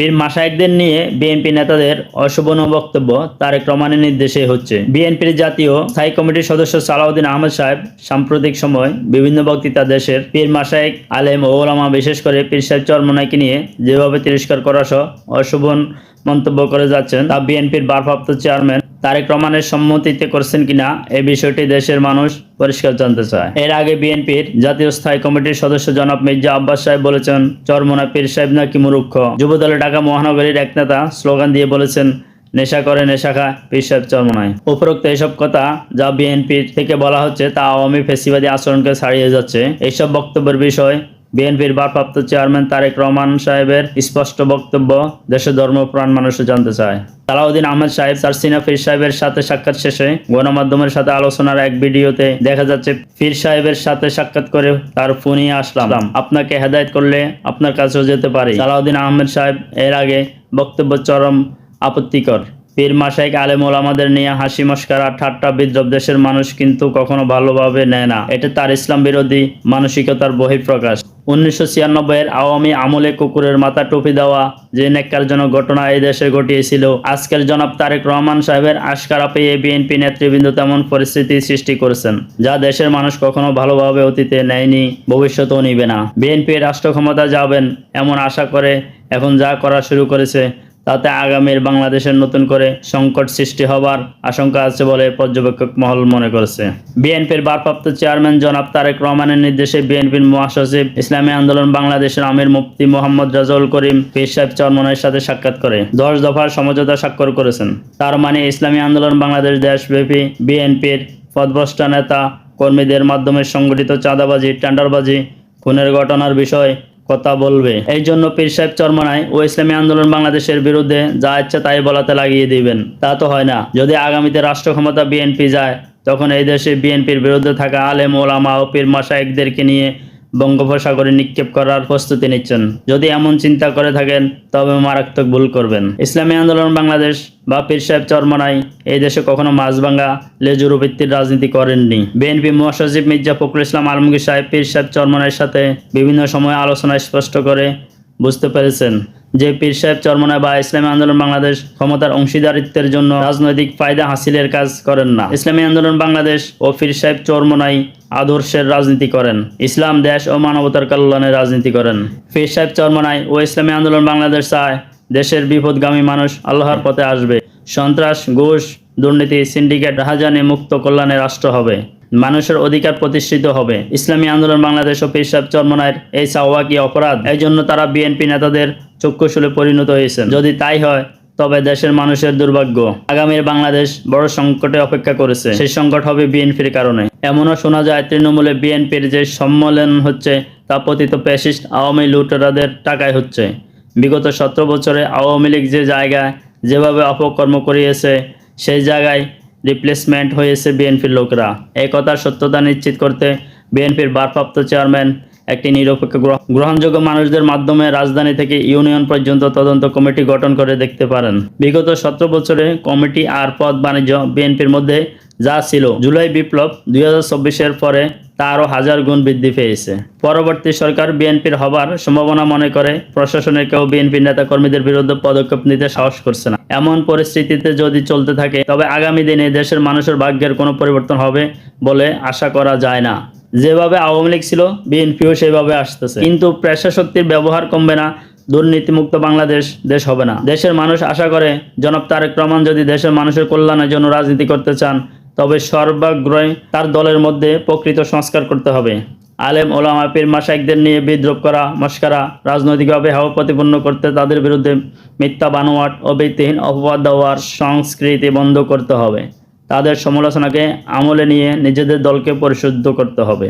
পীর মাসাইদদের নিয়ে বিএনপি নেতাদের অশুভন বক্তব্য তারেক রহমানের নির্দেশে হচ্ছে। বিএনপির জাতীয় স্থায়ী কমিটির সদস্য সালাউদ্দিন আহমদ সাহেব সাম্প্রতিক সময় বিভিন্ন বক্তৃতা দেশের পীর মাসাইক আলেম ও ওলামা বিশেষ করে পীর সাহেব চরমনাইকে নিয়ে যেভাবে তিরস্কার করা সহ অশুভন মন্তব্য করে যাচ্ছেন, তা বিএনপির ভারপ্রাপ্ত চেয়ারম্যান তারেক রহমানের সম্মতিতে করছেন কিনা এই বিষয়টি দেশের মানুষ পরিষ্কার জানতে চায়। এর আগে বিএনপির জাতীয় স্থায়ী কমিটির সদস্য জনাব মির্জা আব্বাস সাহেব বলেছেন, চরমোনা পীর সাহেব নাকি মুরুক্ষ যুবদলে ঢাকা মহানগরীর এক নেতা স্লোগান দিয়ে বলেছেন, নেশা করে, নেশা খায়, পীর সাহেব চরমোনায়। উপরোক্ত এসব কথা যা বিএনপির থেকে বলা হচ্ছে তা আওয়ামী ফেসিবাদী আচরণকে ছাড়িয়ে যাচ্ছে। এইসব বক্তব্যের বিষয় বিএনপির ভারপ্রাপ্ত চেয়ারম্যান তারেক রহমান সাহেবের স্পষ্ট বক্তব্য দেশের ধর্মপ্রাণ মানুষ জানতে চায়। সালাউদ্দিন আহমেদ সাহেব সারসিনা ফির সাহেবের সাথে সাক্ষাৎ শেষে গণমাধ্যমের সাথে আলোচনার এক ভিডিওতে দেখা যাচ্ছে, ফির সাহেবের সাথে সাক্ষাৎ করে তার ফোনে আসলাম। আপনাকে হেদায়েত করলে আপনার কাছেও যেতে পারি। সালাউদ্দিন আহমেদ সাহেব এর আগে বক্তব্য চরম আপত্তিকর। পীর মাসাইক আলেম ওলামাদের নিয়ে হাসি মস্কারা, ঠাট্টা বিদ্রোপ দেশের মানুষ কিন্তু কখনো ভালোভাবে নেয় না। এটা তার ইসলাম বিরোধী মানসিকতার বহিঃপ্রকাশ। উনিশশো ছিয়ানব্বইয়ের আওয়ামী আমলে কুকুরের মাথা টুপি দেওয়া যে নেককারজনক ঘটনা এই দেশে ঘটিয়েছিল, আজকের জনাব তারেক রহমান সাহেবের আশকারা পেয়ে বিএনপি নেতৃবৃন্দ তেমন পরিস্থিতি সৃষ্টি করেছেন, যা দেশের মানুষ কখনো ভালোভাবে অতীতে নেয়নি, ভবিষ্যতেও নিবে না। বিএনপি রাষ্ট্র ক্ষমতা যাবেন, এমন আশা করে এখন যা করা শুরু করেছে তাতে আগামীর বাংলাদেশের নতুন করে সংকট সৃষ্টি হবার আশঙ্কা আছে বলে পর্যবেক্ষক মহল মনে করেছে। বিএনপির ভারপ্রাপ্ত চেয়ারম্যান জনাব তারেক রহমানের নির্দেশে বিএনপির মহাসচিব ইসলামী আন্দোলন বাংলাদেশের আমির মুফতি মোহাম্মদ রাজাউল করিম পীর সাহেব চরমনের সাথে সাক্ষাৎ করে। দশ দফার সমঝোতা স্বাক্ষর করেছেন। তার মানে ইসলামী আন্দোলন বাংলাদেশ দেশব্যাপী বিএনপির পদভ্রষ্ট নেতা কর্মীদের মাধ্যমে সংগঠিত চাঁদাবাজি, টেন্ডারবাজি, খুনের ঘটনার বিষয় কথা বলবে। এই জন্য পীর সাহেব চরমনায়, ও ইসলামী আন্দোলন বাংলাদেশের বিরুদ্ধে যা ইচ্ছা তাই বলাতে লাগিয়ে দিবেন। তা তো হয় না। যদি আগামীতে রাষ্ট্র ক্ষমতা বিএনপি যায়, তখন এই দেশে বিএনপির বিরুদ্ধে থাকা আলেম, ওলামা ও পীর মাসায়কদেরকে নিয়ে বঙ্গোপসাগরে নিক্ষেপ করার প্রস্তুতি নিচ্ছেন। যদি এমন চিন্তা করে থাকেন, তবে মারাত্মক ভুল করবেন। ইসলামী আন্দোলন বাংলাদেশ, বা পীর সাহেব চরমনাই, এই দেশে কখনো মাছভাঙ্গা লেজুর ভিত্তির রাজনীতি করেননি। বিএনপি মহাসচিব মির্জা ফখরুল ইসলাম আলমগীর সাহেব পীর সাহেব চরমনাইয়ের সাথে বিভিন্ন সময় আলোচনায় স্পষ্ট করে বুঝতে পেরেছেন। যে পীর সাহেব চরমনায় বা ইসলামী আন্দোলন বাংলাদেশ ক্ষমতার অংশীদারিত্বের জন্য রাজনৈতিক ফায়দা হাসিলের কাজ করেন না। ইসলামী আন্দোলন বাংলাদেশ ও পীর সাহেব চরমনাই আদর্শের রাজনীতি করেন। ইসলাম, দেশ ও মানবতার কল্যাণের রাজনীতি করেন। পীর সাহেব চরমনাই ও ইসলামী আন্দোলন বাংলাদেশ চায় দেশের বিপদগামী মানুষ আল্লাহর পথে আসবে। সন্ত্রাস, ঘুষ, দুর্নীতি, সিন্ডিকেট রাহাজানি মুক্ত কল্যাণের রাষ্ট্র হবে। মানুষের অধিকার প্রতিষ্ঠিত হবে। ইসলামী আন্দোলন বাংলাদেশ ও পেশাব চরমনায়ের এই চাওয়া কি অপরাধ? এই জন্য তারা বিএনপি নেতাদের চক্ষুশুলে পরিণত হয়েছেন। যদি তাই হয়, তবে দেশের মানুষের দুর্ভাগ্য। আগামীর বাংলাদেশ বড় সংকটে অপেক্ষা করেছে। সেই সংকট হবে বিএনপির কারণে। এমনও শোনা যায়, তৃণমূলে বিএনপির যে সম্মেলন হচ্ছে, তা পতিত প্যাসিস্ট আওয়ামী লুটেরাদের টাকায় হচ্ছে। বিগত সতেরো বছরে আওয়ামী লীগ যে জায়গায় যেভাবে অপকর্ম করিয়েছে, সেই জায়গায় রিপ্লেসমেন্ট হয়েছে বিএনপির লোকরা। এই কথার সত্যতা নিশ্চিত করতে বিএনপির ভারপ্রাপ্ত চেয়ারম্যান একটি নিরপেক্ষ গ্রহণযোগ্য মানুষদের মাধ্যমে রাজধানী থেকে ইউনিয়ন পর্যন্ত তদন্ত কমিটি গঠন করে দেখতে পারেন। বিগত সতেরো বছরে কমিটি আর পদ বাণিজ্য বিএনপির মধ্যে যা ছিল জুলাই বিপ্লব দুই হাজার পরে তা আরও হাজার গুণ বৃদ্ধি পেয়েছে। পরবর্তী সরকার বিএনপির হবার সম্ভাবনা মনে করে, প্রশাসনের কেউ বিএনপির নেতা কর্মীদের বিরুদ্ধে পদক্ষেপ নিতে সাহস করছে না। এমন পরিস্থিতিতে যদি চলতে থাকে, তবে আগামী দিনে দেশের মানুষের ভাগ্যের কোনো পরিবর্তন হবে বলে আশা করা যায় না। যেভাবে আওয়ামী লীগ ছিল, বিএনপিও সেভাবে আসতেছে। কিন্তু প্রেশা শক্তির ব্যবহার কমবে না, দুর্নীতিমুক্ত বাংলাদেশ দেশ হবে না। দেশের মানুষ আশা করে, জনাব তারেক রহমান যদি দেশের মানুষের কল্যাণের জন্য রাজনীতি করতে চান, তবে সর্বাগ্রহে তার দলের মধ্যে প্রকৃত সংস্কার করতে হবে। আলেম ওলামা পীর মাসাইকদের নিয়ে বিদ্রোপ করা, মস্কারা রাজনৈতিকভাবে হাওয়া প্রতিপন্ন করতে তাদের বিরুদ্ধে মিথ্যা বানোয়াট ও অপবাদ দেওয়ার সংস্কৃতি বন্ধ করতে হবে। তাদের সমালোচনাকে আমলে নিয়ে নিজেদের দলকে পরিশুদ্ধ করতে হবে।